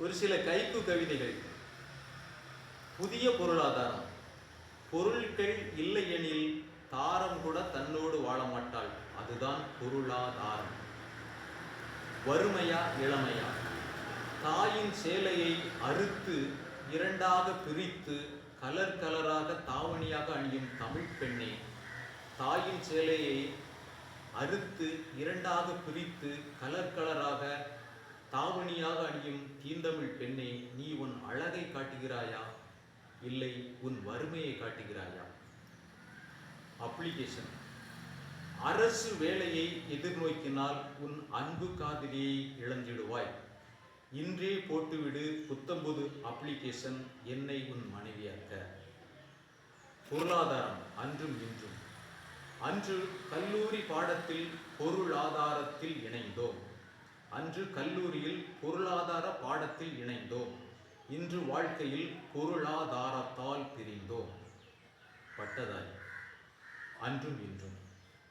ஒரு சில கைக்கு கவிதைகள். புதிய பொருளாதாரம். பொருட்கள் இல்லையெனில் தாரம் கூட தன்னோடு வாழ மாட்டாள் அதுதான் பொருளாதாரம். வறுமையா இளமையா? தாயின் சேலையை அறுத்து இரண்டாக பிரித்து கலர் கலராக தாவணியாக அணியும் தமிழ் பெண்ணே. தாயின் சேலையை அறுத்து இரண்டாக பிரித்து கலர் கலராக தாவணியாக அணியும் தீந்தமிழ் பெண்ணே நீ உன் அழகை காட்டுகிறாயா? இல்லை உன் வறுமையை காட்டுகிறாயா? அப்ளிகேஷன் அரசு வேலையை எதிர்நோக்கினால் உன் அன்பு காதலியை இழந்திடுவாய். இன்றே போட்டுவிடு புத்தம்புது அப்ளிகேஷன் என்னை உன் மனைவியாக்க பொருளாதாரம் அன்றும் இன்றும். அன்று கல்லூரி பாடத்தில் பொருளாதாரத்தில் இணைந்தோம். அன்று கல்லூரியில் பொருளாதார பாடத்தில் இணைந்தோம். இன்று வாழ்க்கையில் பொருளாதாரத்தால் பிரிந்தோம். பட்டதாரி. அன்றும் இன்றும்.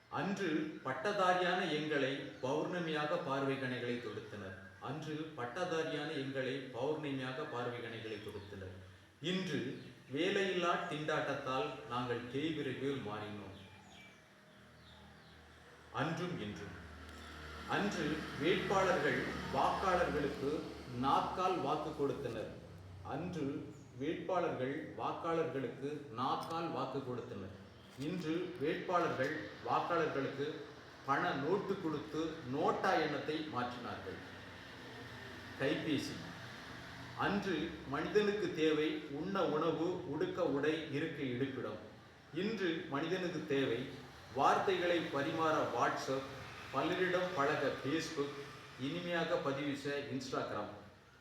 அன்று பட்டதாரியான எங்களை பௌர்ணமியாக பார்வை கணைகளை தொடுத்தனர். அன்று பட்டதாரியான எங்களை பௌர்ணமியாக பார்வை கணைகளை தொடுத்தனர். இன்று வேலையில்லா திண்டாட்டத்தால் நாங்கள் கேய்விரைவில் மாறினோம். அன்றும் இன்றும். அன்று வேட்பாளர்கள் வாக்காளர்களுக்கு நாக்கால் வாக்கு கொடுத்தனர். அன்று வேட்பாளர்கள் வாக்காளர்களுக்கு நாக்கால் வாக்கு கொடுத்தனர். இன்று வேட்பாளர்கள் வாக்காளர்களுக்கு பண நோட்டு கொடுத்து நோட்டா எண்ணத்தை மாற்றினார்கள். கைபேசி. அன்று மனிதனுக்கு தேவை உண்ண உணவு உடுக்க உடை இருக்க இருப்பிடம் இன்று மனிதனுக்கு தேவை வார்த்தைகளை பரிமாற வாட்ஸ்அப் பலரிடம் பழக ஃபேஸ்புக் இனிமையாக பதிவு செய்ய இன்ஸ்டாகிராம்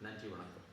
நன்றி வணக்கம்.